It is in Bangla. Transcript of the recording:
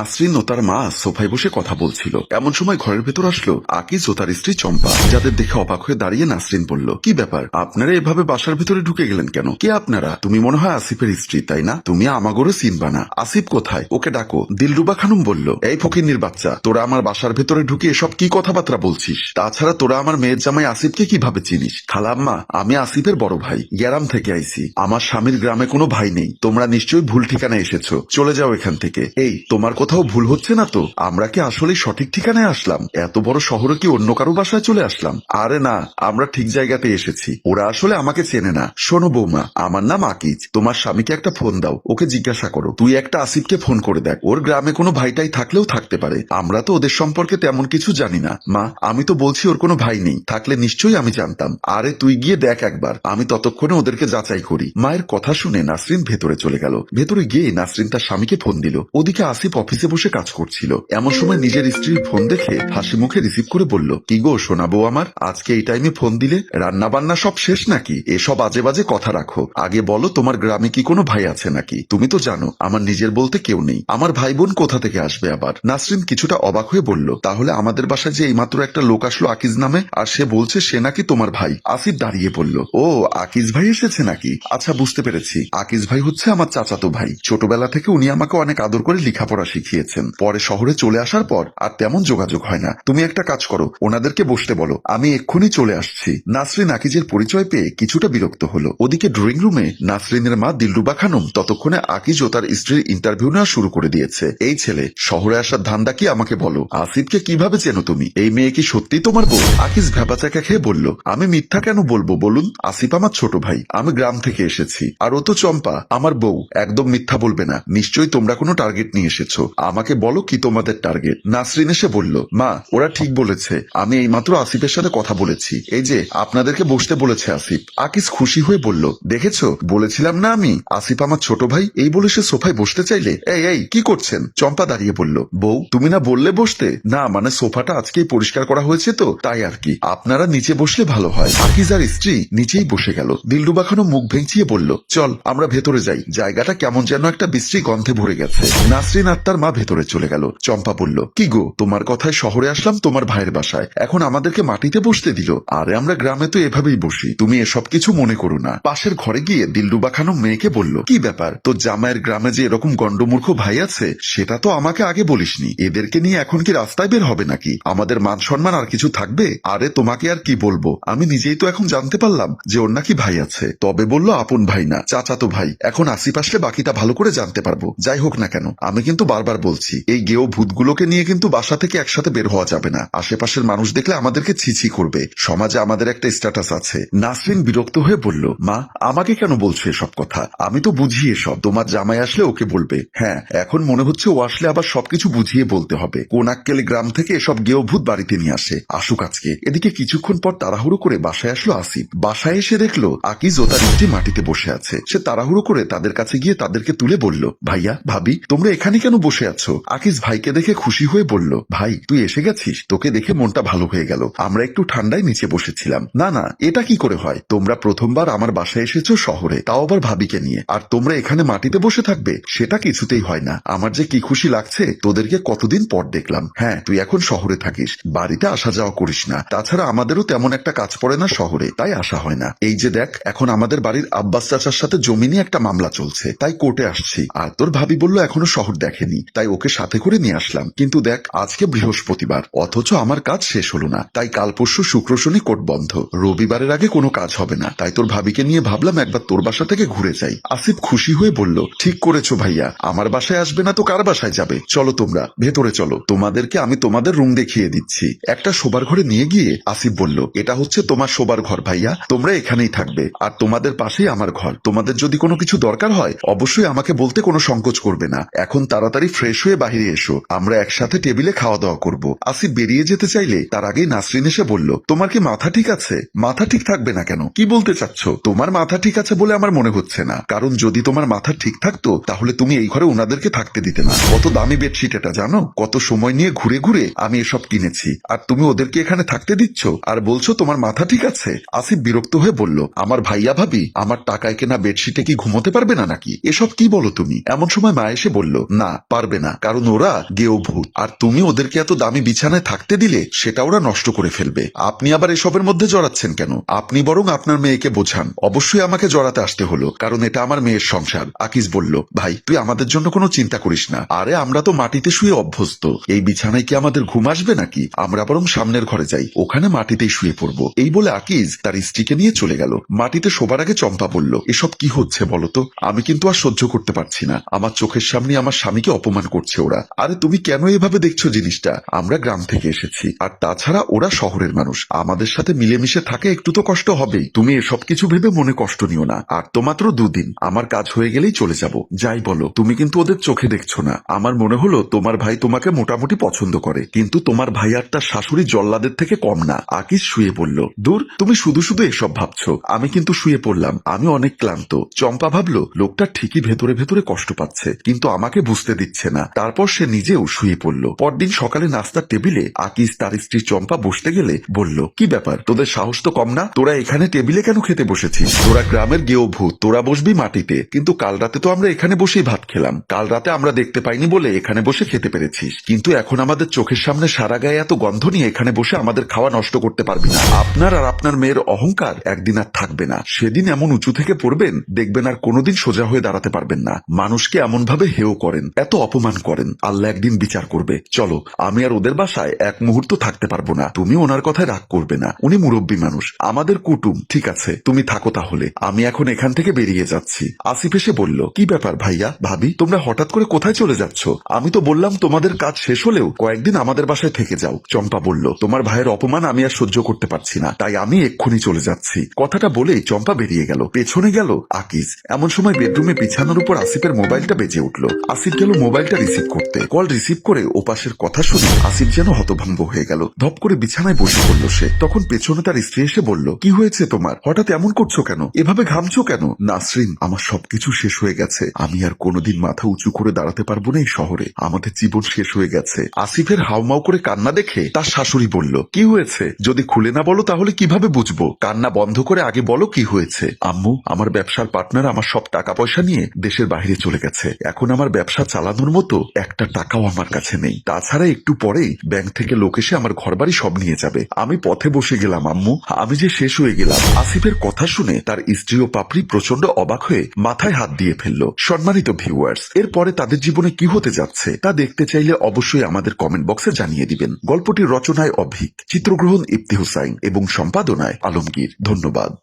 নাসরিন ও তার মা সোফায় বসে কথা বলছিল। এমন সময় ঘরের ভেতর আসলো আকিজ ও তার স্ত্রী চম্পা। যাদের দেখে অবাক হয়ে দাঁড়িয়ে নাসরিন বলল, কি ব্যাপার? আপনারা এভাবে বাসার ভেতরে ঢুকে গেলেন কেন? কে আপনারা? তুমি মনে হয় আসিফের স্ত্রী, তাই না? তুমি আমাগরে চিনবা না। আসিফ কোথায়? ওকে ডাকো। দিলরুবা খানুম বলল, এই ফকিন্নির বাচ্চা, তোরা আমার বাসার ভেতরে ঢুকে এসব কি কথাবার্তা বলছিস? তাছাড়া তোরা আমার মেয়ের জামাই আসিফকে কীভাবে চিনিস? খালাম্মা আমি আসিফের বড় ভাই, গ্যারাম থেকে আইছি। আমার স্বামীর গ্রামে কোনো ভাই নেই। তোমরা নিশ্চয়ই ভুল ঠিকানায় এসেছ। চলে যাও এখান থেকে। এই, তোমার কোথাও ভুল হচ্ছে না তো? আমরা কি আসলে সঠিক ঠিকানায় আসলাম? এত বড় শহরে কি অন্য কারও বাসায় চলে আসলাম? আরে না, আমরা ঠিক জায়গাতে এসেছি। ওরা আসলে আমাকে চেনে না। শোনো বৌমা, আমার নাম আকিজ। তোমার স্বামীকে একটা ফোন দাও, ওকে জিজ্ঞাসা করো। তুই একটা আসিফকে ফোন করে দেখ। ওর গ্রামে কোনো ভাইটাই থাকলেও থাকতে পারে। আমরা তো ওদের সম্পর্কে তেমন কিছু জানি না। মা, আমি তো বলছি ওর কোনো ভাই নেই। থাকলে নিশ্চয়ই আমি জানতাম। আরে তুই গিয়ে দেখ একবার। আমি ততক্ষণে ওদেরকে যাচাই করি। মায়ের কথা শুনে নাসরিন ভেতরে চলে গেল। ভেতরে গিয়ে নাসরিন তার স্বামীকে ফোন দিল। ওদিকে আসিফ অফিসে বসে কাজ করছিল। এমন সময় নিজের স্ত্রীর ফোন দেখে হাসি মুখে রিসিভ করে বলল, কি গো শোনাবো আমার, আজকে এই টাইমে ফোন দিলে রান্না বান্না সব শেষ নাকি? এসব আজে বাজে কথা রাখো। আগে বলো তোমার গ্রামে কি কোনো ভাই আছে নাকি? তুমি তো জানো, আমার নিজের বলতে কেউ নেই। আমার ভাই বোন কোথা থেকে আসবে আবার? নাসরিন কিছুটা অবাক হয়ে বলল, তাহলে আমাদের বাসায় যে এইমাত্র একটা লোক আসলো আকিজ নামে, আর সে বলছে সে নাকি তোমার ভাই। আসিফ দাঁড়িয়ে বলল, ও, আকিজ ভাই এসেছে নাকি? আচ্ছা বুঝতে পেরেছি। আকিজ ভাই হচ্ছে আমার চাচাতো ভাই। ছোটবেলা থেকে উনি আমাকে অনেক আদর করে লেখাপড়া শিখিয়েছেন। পরে শহরে চলে আসার পর আর তেমন যোগাযোগ হয় না। তুমি একটা কাজ করো, ওনাদেরকে বসতে বলো। আমি এক্ষুনি চলে আসছি। নাসরিন আকিজের পরিচয় পেয়ে কিছুটা বিরক্ত হলো। ওদিকে ড্রয়িং রুমে নাসরিনের মা দিলরুবা খানম ততক্ষণে আকিজ ও তার স্ত্রীর ইন্টারভিউ নেওয়া শুরু করে দিয়েছে। এই ছেলে, শহরে আসার ধান্দা কি আমাকে বলো? আসিফকে কীভাবে চেনো তুমি? এই মেয়ে কি সত্যি তোমার বউ? আকিজ ভেবাচাকা খেয়ে বলল, আমি মিথ্যা কেন বলব বলুন? আসিফ আমার ছোট ভাই। আমি গ্রাম থেকে এসেছি। আর ও তো চম্পা, আমার বউ। একদম মিথ্যা বলবে না। নিশ্চয়ই তোমরা কোনো টার্গেট নিয়ে এসেছ। আমাকে বলো কি তোমাদের টার্গেট নাসরিন এসে বলল, মা, ওরা ঠিক বলেছে। আমি এইমাত্র আসিফের সাথে কথা বলেছি। এই যে, আপনাদেরকে বসতে বলেছে আসিফ। আকিস খুশি হয়ে বলল, দেখেছ? বলেছিলাম না আমি। আসিফ আমার ছোট ভাই, এই বলে সে সোফায় বসতে চাইলে? এই এই, কি করছেন? চম্পা দাঁড়িয়ে বলল, বউ, তুমি না বললে বসতে? না মানে সোফাটা আজকেই পরিষ্কার করা হয়েছে তো, তাই আর কি। আপনারা নিচে বসলে ভালো হয়। আকিজ আর স্ত্রী নিচেই বসে গেল। দিলরুবা খানও মুখ ভেঙচিয়ে বলল, চল, আমরা ভেতরে যাই। জায়গাটা কেমন যেন একটা বিশ্রী গন্ধে ভরে গেছে। নাসরিন আত্মার মা ভেতরে চলে গেল। চম্পা বলল, কি গো, তোমার কথায় শহরে আসলাম, তোমার ভাইয়ের বাসায়। এখন আমাদেরকে মাটিতে বসতে দিল। আরে আমরা গ্রামে তো এভাবেই বসি, তুমি এসব কিছু মনে করো না। পাশের ঘরে গিয়ে দিলরুবা খানম মেয়েকে বলল, কি ব্যাপার তো জামাইয়ের গ্রামে যে এরকম গন্ডমূর্খ ভাই আছে, সেটা তো আমাকে আগে বলিসনি। এদেরকে নিয়ে এখন কি রাস্তায় বের হবে নাকি? আমাদের মান সম্মান আর কিছু থাকবে? আরে তোমাকে আর কি বলব? আমি নিজেই তো এখন জানতে পারলাম যে ওর নাকি ভাই আছে। তবে বলল, আপন ভাই না, চাচাতো ভাই। এখন আসি পাশলে বাকিটা ভালো করে জানতে পারব। যাই হোক না কেন, আমি কিন্তু বারবার বলছি, এই গেও ভূতগুলোকে নিয়ে কিন্তু বাসা থেকে একসাথে বের হওয়া যাবে না। আশেপাশের মানুষ দেখলে আমাদেরকে ছিছি করবে। সমাজে আমাদের একটা স্ট্যাটাস আছে। নাসরিন বিরক্ত হয়ে বলল, মা, আমাকে কেন বলছো এসব কথা? আমি তো বুঝি এসব। তোমার জামাই আসলে ওকে বলবে। হ্যাঁ এখন মনে হচ্ছে ও আসলে আবার সবকিছু বুঝিয়ে বলতে হবে। কোন আক্কেলে গ্রাম থেকে এসব গেও ভূত বাড়িতে নিয়ে আসে। আসুক আজকে। এদিকে কিছুক্ষণ পর তাড়াহুড়ো করে বাসায় আসলো আসিফ। বাসায় এসে দেখল আকিজ ও তার স্ত্রী মাটিতে বসে আছে। সে তাড়াহুড়ো করে তাদের কাছে গিয়ে তাদেরকে তুলে বলল, ভাইয়া, ভাবি, তোমরা এখানে কেন বসে আছো। আকিজ ভাইকে দেখে খুশি হয়ে বলল, ভাই, তুই এসে গেছিস? তোকে দেখে মনটা ভালো হয়ে গেল। আমরা একটু ঠান্ডায় নিচে বসেছিলাম। না না, এটা কি করে হয়? তোমরা প্রথমবার আমার বাসায় এসেছ শহরে, তাও আবার ভাবিকে নিয়ে। আর তোমরা এখানে মাটিতে বসে থাকবে, সেটা কিছুতেই হয় না। আমার যে কি খুশি লাগছে, তোদেরকে কতদিন পর দেখলাম। হ্যাঁ তুই এখন শহরে থাকিস। বাড়িতে আসা যাওয়া করিস না। তাছাড়া আমাদেরও তেমন একটা কাজ পড়ে না শহরে, তাই আসা হয় না। এই যে দেখ, এখন আমাদের বাড়ির আব্বাস চাচার সাথে জমি নিয়ে একটা মামলা চলছে, তাই কোর্টে আসছি। আর তোর ভাবি বলল, এখনও শহর দেখেনি। তাই ওকে সাথে করে নিয়ে আসলাম। কিন্তু দেখ, আজকে বৃহস্পতিবার। অথচ আমার কাজ শেষ হলো না। তাই কাল পরশু শুক্র শনি কোর্ট বন্ধ। রবিবারের আগে কোনো কাজ হবে না। তাই তোর ভাবিকে নিয়ে ভাবলাম একবার তোর বাসা থেকে ঘুরে যাই। আসিফ খুশি হয়ে বলল, ঠিক করেছ ভাইয়া। আমার বাসায় আসবে না তো কার বাসায় যাবে? চলো তোমরা, ভেতরে চলো। তোমাদেরকে আমি তোমাদের রুম দেখিয়ে দিচ্ছি। একটা শোবার ঘরে নিয়ে গিয়ে আসিফ বলল, এটা হচ্ছে তোমার শোবার ঘর ভাইয়া। তোমরা এখানেই থাকবে। আর তোমাদের পাশেই আমার ঘর। তোমাদের যদি কোনো কিছু দরকার হয়, অবশ্যই আমাকে বলতে কোনো সংকোচ করবে না। এখন তাড়াতাড়ি ফ্রেশ হয়ে বাহিরে এসো। আমরা একসাথে টেবিলে খাওয়া দাওয়া করব। আসিফ বেরিয়ে যেতে চাইলে তার আগেই নাসরিন এসে বলল, তোমার কি মাথা ঠিক আছে? মাথা ঠিক থাকবে না কেন? কি বলতে চাচ্ছ? তোমার মাথা ঠিক আছে বলে আমার মনে হচ্ছে না। কারণ যদি তোমার মাথা ঠিক থাকতো, তাহলে তুমি এই ঘরে ওনাদেরকে থাকতে দিতে না। কত দামি বেডশিট এটা, জানো? কত সময় নিয়ে ঘুরে ঘুরে আমি এসব কিনেছি। আর তুমি ওদেরকে এখানে থাকতে দিচ্ছ? আর বলছো তোমার মাথা ঠিক আছে? আসিফ বিরক্ত হয়ে বলল, আমার ভাইয়া ভাবি, আমার টাকায় কেনা বেডশিটে কি ঘুমোতে পারবে না নাকি? এসব কি বলো তুমি? এমন সময় মা এসে বলল, না, পারবে পারবে না, কারণ ওরা গেও ভূত আর তুমি ওদেরকে এত দামি বিছানায় থাকতে দিলে, সেটা ওরা নষ্ট করে ফেলবে। আপনি আবার এসবের মধ্যে জড়াচ্ছেন কেন? আপনি বরং আপনার মেয়েকে বোঝান। অবশ্যই আমাকে জড়াতে আসতে হলো, কারণ এটা আমার মেয়ের সংসার। আকিস বলল, ভাই, তুই আমাদের জন্য কোনো চিন্তা করিস না। আরে, আমরা তো মাটিতে শুয়ে অভ্যস্ত। এই বিছানায় কি আমাদের ঘুম আসবে নাকি? আমরা বরং সামনের ঘরে যাই। ওখানে মাটিতেই শুয়ে পড়ব। এই বলে আকিজ তার স্ত্রীকে নিয়ে চলে গেল। মাটিতে শোবার আগে চম্পা বলল, এসব কি হচ্ছে বলতো আমি কিন্তু আর সহ্য করতে পারছি না। আমার চোখের সামনে আমার স্বামীকে অপমান করছে ওরা। আরে তুমি কেন এভাবে দেখছ জিনিসটা? আমরা গ্রাম থেকে এসেছি। আর তাছাড়া ওরা শহরের মানুষ। আমাদের সাথে মিলেমিশে থাকে একটু তো কষ্ট হবেই। তুমি এসব কিছু ভেবে মনে কষ্ট নিও না। আর তো মাত্র দুদিন। আমার কাজ হয়ে গেলেই চলে যাব। যাই বলো, তুমি কিন্তু ওদের চোখে দেখছ না। আমার মনে হলো, তোমার ভাই তোমাকে মোটামুটি পছন্দ করে। কিন্তু তোমার ভাই আর তার শাশুড়ি জল্লাদের থেকে কম না। আকিস শুয়ে পড়ল। দূর, তুমি শুধু শুধু এসব ভাবছ। আমি কিন্তু শুয়ে পড়লাম। আমি অনেক ক্লান্ত। চম্পা ভাবলো, লোকটা ঠিকই ভেতরে ভেতরে কষ্ট পাচ্ছে। কিন্তু আমাকে বুঝতে দিচ্ছে না। তারপর সে নিজেও শুয়ে পড়ল। পরদিন সকালে নাস্তার টেবিলে আকিস তার স্ত্রী চম্পা বসতে গেলে বলল, কি ব্যাপার? তোদের সাহস তো কম না? তোরা এখানে টেবিলে কেন খেতে বসেছিস? তোরা গ্রামের গেও ভূত তোরা বসবি মাটিতে। কিন্তু কাল রাতে তো আমরা এখানে বসেই ভাত খেলাম। কাল রাতে আমরা দেখতে পাইনি বলে এখানে বসে খেতে পেরেছিস। কিন্তু এখন আমাদের চোখের সামনে সারা গায়ে এত গন্ধ নিয়ে এখানে বসে আমাদের খাওয়া নষ্ট করতে পারবি না। আপনার আর আপনার মেয়ের অহংকার একদিন আর থাকবে না। সেদিন এমন উঁচু থেকে পড়বেন, দেখবেন আর কোনোদিন সোজা হয়ে দাঁড়াতে পারবেন না। মানুষকে এমন ভাবে হেও করেন। এত অপমান করেন। আল্লাহ একদিন বিচার করবে। চলো, আমি আর ওদের বাসায় এক মুহূর্ত থাকতে পারব না। তুমি ওনার কথায় রাগ করবে না। উনি মুরব্বী মানুষ। আমাদের কুটুম। ঠিক আছে, তুমি থাকো তাহলে। আমি এখন এখান থেকে বেরিয়ে যাচ্ছি। আসিফ এসে বলল, কি ব্যাপার ভাইয়া? ভাবি, তোমরা হঠাৎ করে কোথায় চলে যাচ্ছ? আমি তো বললাম তোমাদের কাজ শেষ হলেও কয়েকদিন আমাদের বাসায় থেকে যাও। চম্পা বলল, তোমার ভাইয়ের অপমান আমি আর সহ্য করতে পারছি না। তাই আমি এক্ষুনি চলে যাচ্ছি। কথাটা বলেই চম্পা বেরিয়ে গেল। পেছনে গেল আকিজ। এমন সময় বেডরুমে বিছানার উপর আসিফের মোবাইলটা বেজে উঠল। আসিফ গেল মোবাইলটা রিসিভ করতে। কল রিসিভ করে ওপাশের কথা শুনে আসিফ যেন হতভম্ব হয়ে গেল। ধপ করে বিছানায় বসে পড়ল সে। তখন পেছনে তার স্ত্রী এসে বলল, কি হয়েছে তোমার? হঠাৎ এমন করছ কেন? এভাবে ঘামছো কেন? নাসরিন, আমার সবকিছু শেষ হয়ে গেছে। আমি আর কোনোদিন মাথা উঁচু করে দাঁড়াতে পারব না এই শহরে। আমাদের জীবন শেষ হয়ে গেছে। আসিফের হাউমাউ করে কান্না দেখে তার শাশুড়ি বলল, কি হয়েছে? যদি খুলে না বলো তাহলে কীভাবে বুঝব? কান্না বন্ধ করে আগে বলো কি হয়েছে? আম্মু, আমার ব্যবসার পার্টনার আমার সব টাকা পয়সা নিয়ে দেশের বাইরে চলে গেছে। এখন আমার ব্যবসা চালানোর মতো একটা টাকাও আমার কাছে নেই। তাছাড়া একটু পরেই ব্যাংক থেকে লোক এসে আমার ঘরবাড়ি সব নিয়ে যাবে। আমি পথে বসে গেলাম, আম্মু। আমি যে শেষ হয়ে গেলাম। আসিফের কথা শুনে তার স্ত্রী ও পাপড়ি প্রচণ্ড অবাক হয়ে মাথায় হাত দিয়ে ফেলল। সম্মানিত ভিউয়ার্স, এরপরে তাদের জীবনে কি হতে যাচ্ছে তা দেখতে চাইলে অবশ্যই আমাদের কমেন্ট বক্সে জানিয়ে দিবেন। গল্পটির রচনায় অভিক চিত্রগ্রহণ ইফতি হুসাইন এবং সম্পাদনায় আলমগীর। ধন্যবাদ।